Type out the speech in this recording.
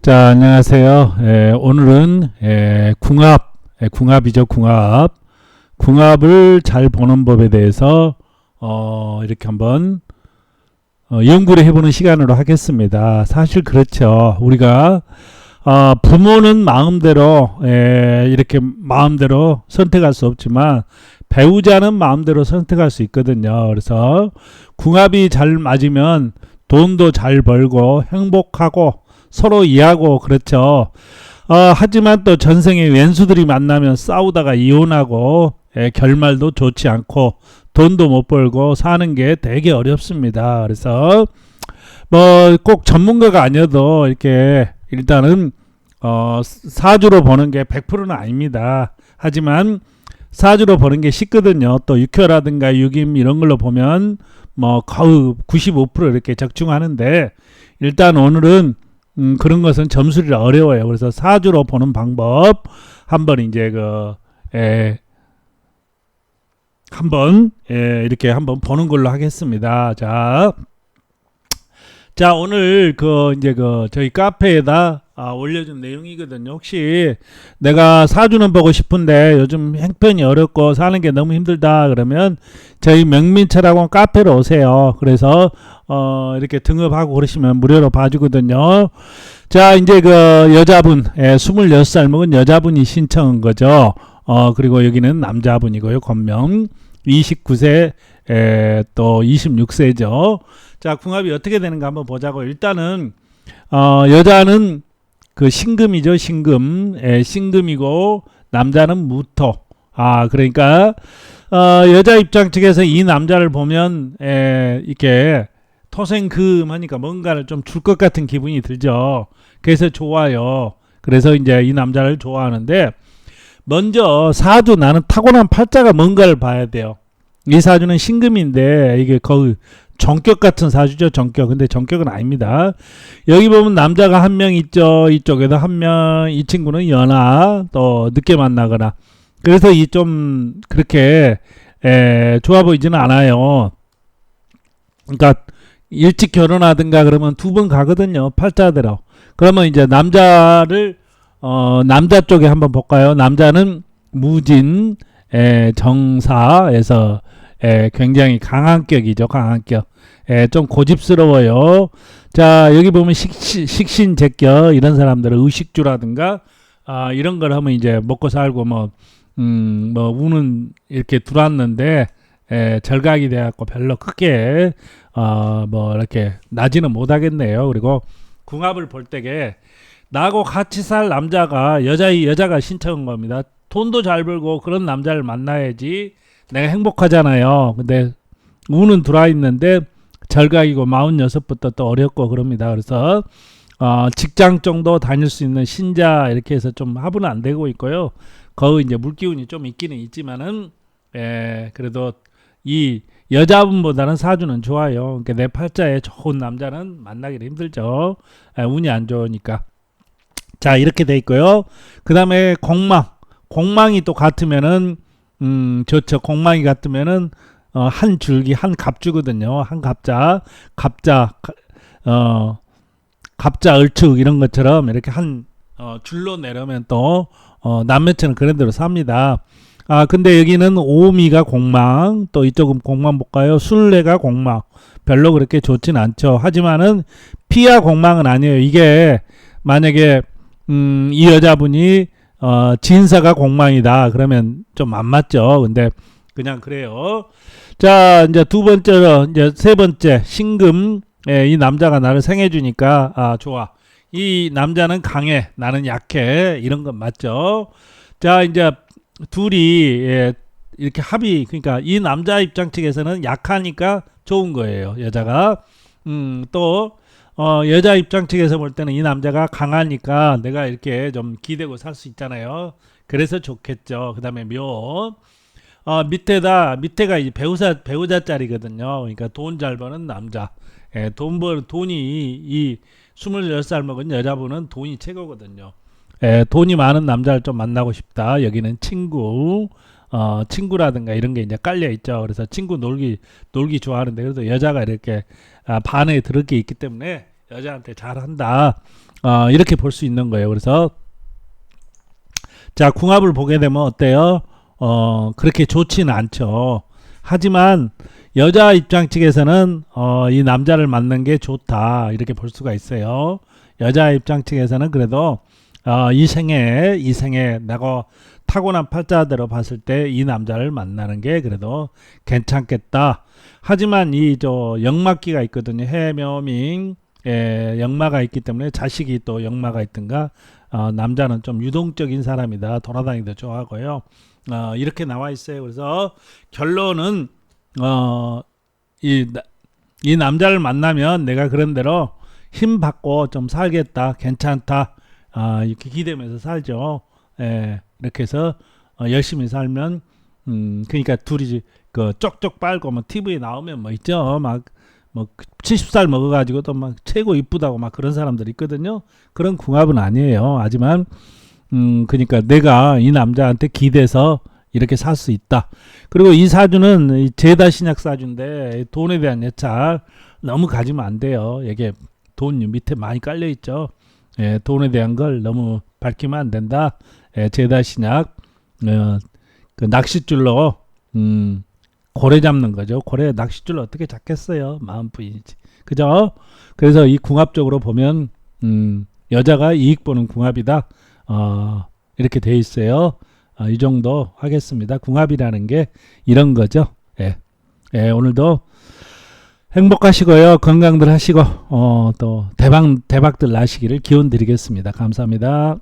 자, 안녕하세요. 에, 오늘은 에, 궁합, 에, 궁합이죠, 궁합. 궁합을 잘 보는 법에 대해서 어, 이렇게 한번 어, 연구를 해보는 시간으로 하겠습니다. 사실 그렇죠. 우리가 어, 부모는 마음대로 에, 이렇게 마음대로 선택할 수 없지만 배우자는 마음대로 선택할 수 있거든요. 그래서 궁합이 잘 맞으면 돈도 잘 벌고 행복하고 서로 이해하고 그렇죠. 어, 하지만 또 전생에 왼수들이 만나면 싸우다가 이혼하고 예, 결말도 좋지 않고 돈도 못 벌고 사는 게 되게 어렵습니다. 그래서 뭐 꼭 전문가가 아니어도 이렇게 일단은 어, 사주로 보는 게 100%는 아닙니다. 하지만 사주로 보는 게 쉽거든요. 또 육효라든가 육임 이런 걸로 보면 뭐 거의 95% 이렇게 적중하는데 일단 오늘은 음, 그런 것은 점수를 어려워요. 그래서 사주로 보는 방법 한번 이제 그 에, 한번 에, 이렇게 한번 보는 걸로 하겠습니다. 자, 자 오늘 그 이제 그 저희 카페에다 아, 올려준 내용이거든요. 혹시 내가 사주는 보고 싶은데 요즘 행편이 어렵고 사는 게 너무 힘들다 그러면 저희 명민철학원 카페로 오세요. 그래서 어, 이렇게 등업하고 그러시면 무료로 봐주거든요. 자, 이제 그 여자분, 예, 26살 먹은 여자분이 신청한 거죠. 어, 그리고 여기는 남자분이고요. 권명. 29세, 에, 또 26세죠. 자, 궁합이 어떻게 되는가 한번 보자고. 일단은, 어, 여자는 그 신금이죠. 신금. 예, 신금이고, 남자는 무토. 아, 그러니까, 어, 여자 입장 측에서 이 남자를 보면, 에, 이렇게, 토생금 하니까 뭔가를 좀 줄 것 같은 기분이 들죠. 그래서 좋아요. 그래서 이제 이 남자를 좋아하는데 먼저 사주 나는 타고난 팔자가 뭔가를 봐야 돼요. 이 사주는 신금인데 이게 거의 정격 같은 사주죠. 정격. 근데 정격은 아닙니다. 여기 보면 남자가 한 명 있죠. 이쪽에도 한 명. 이 친구는 연하 또 늦게 만나거나. 그래서 이 좀 그렇게 에, 좋아 보이지는 않아요. 그러니까 일찍 결혼하든가 그러면 두 번 가거든요. 팔자대로. 그러면 이제 남자를 어 남자 쪽에 한번 볼까요? 남자는 무진 에, 정사에서 에, 굉장히 강한 격이죠. 강한 격. 에, 좀 고집스러워요. 자 여기 보면 식신, 식신 제격 이런 사람들은 의식주라든가 아, 이런 걸 하면 이제 먹고 살고 뭐 음, 뭐 우는 이렇게 들어왔는데 에, 절각이 돼갖고 별로 크게 어, 뭐 이렇게 나지는 못하겠네요. 그리고 궁합을 볼 때게 나하고 같이 살 남자가 여자 여자가 신청한 겁니다. 돈도 잘 벌고 그런 남자를 만나야지 내가 행복하잖아요. 근데 우는 들어와 있는데 절각이고 46부터 또 어렵고 그럽니다. 그래서 어, 직장 정도 다닐 수 있는 신자 이렇게 해서 좀 합은 안 되고 있고요. 거의 이제 물기운이 좀 있기는 있지만은 예, 그래도 이 여자분보다는 사주는 좋아요. 그러니까 내 팔자에 좋은 남자는 만나기 힘들죠. 예, 운이 안 좋으니까. 자 이렇게 돼 있고요. 그 다음에 공망, 공망이 또 같으면은 음 좋죠. 공망이 같으면은 어, 한 줄기 한 갑주거든요. 한 갑자, 갑자, 어 갑자 을축 이런 것처럼 이렇게 한 어, 줄로 내려면 또 어, 남매처럼 그런 대로 삽니다. 아 근데 여기는 오미가 공망 또 이쪽은 공망 볼까요? 술래가 공망 별로 그렇게 좋진 않죠. 하지만은 피하 공망은 아니에요. 이게 만약에 음, 이 여자분이 어, 진사가 공망이다 그러면 좀 안 맞죠. 근데 그냥 그래요. 자 이제 두 번째로 이제 세 번째 신금 예, 이 남자가 나를 생해 주니까 아 좋아. 이 남자는 강해 나는 약해 이런 건 맞죠. 자 이제 둘이 예, 이렇게 합의 그러니까 이 남자 입장 측에서는 약하니까 좋은 거예요 여자가 음 또 어, 여자 입장 측에서 볼 때는 이 남자가 강하니까 내가 이렇게 좀 기대고 살 수 있잖아요. 그래서 좋겠죠. 그 다음에 묘. 어, 밑에다 밑에가 이제 배우자 배우자 짤이거든요. 그러니까 돈 잘 버는 남자. 예, 돈 벌 돈이 이 26살 먹은 여자분은 돈이 최고거든요. 예, 돈이 많은 남자를 좀 만나고 싶다. 여기는 친구, 어, 친구라든가 이런 게 이제 깔려 있죠. 그래서 친구 놀기 놀기 좋아하는데 그래도 여자가 이렇게 아, 반에 들을 게 있기 때문에 여자한테 잘한다. 어, 이렇게 볼 수 있는 거예요. 그래서 자 궁합을 보게 되면 어때요? 어 그렇게 좋지는 않죠. 하지만 여자 입장 측에서는 어, 이 남자를 만난 게 좋다 이렇게 볼 수가 있어요. 여자 입장 측에서는 그래도 어, 이 생에 이 생에 내가 타고난 팔자대로 봤을 때 이 남자를 만나는 게 그래도 괜찮겠다. 하지만 이 저 역마기가 있거든요. 해묘밍 예, 역마가 있기 때문에 자식이 또 역마가 있든가 어, 남자는 좀 유동적인 사람이다. 돌아다니기도 좋아하고요. 어, 이렇게 나와 있어요. 그래서 결론은 어, 이, 나- 이 남자를 만나면 내가 그런 대로 힘 받고 좀 살겠다. 괜찮다. 아, 이렇게 기대면서 살죠. 예, 이렇게 해서 어, 열심히 살면 음, 그러니까 둘이 그 쪽쪽 빨고 뭐 TV에 나오면 뭐 있죠. 막 뭐 70살 먹어가지고 또 막 최고 이쁘다고 막 그런 사람들 있거든요. 그런 궁합은 아니에요. 하지만 음 그러니까 내가 이 남자한테 기대서 이렇게 살 수 있다. 그리고 이 사주는 이 제다 신약 사주인데 돈에 대한 예찰 너무 가지면 안 돼요. 이게 돈 밑에 많이 깔려 있죠. 예, 돈에 대한 걸 너무 밝히면 안 된다. 예, 제다 신약 어, 그 낚싯줄로 음, 고래 잡는 거죠. 고래 낚싯줄 어떻게 잡겠어요? 마음뿐이지. 그죠? 그래서 이 궁합적으로 보면 음, 여자가 이익 보는 궁합이다. 어, 이렇게 돼 있어요. 어, 이 정도 하겠습니다. 궁합이라는 게 이런 거죠. 예. 예, 오늘도 행복하시고요. 건강들 하시고 어, 또 대박 대박들 나시기를 기원 드리겠습니다. 감사합니다.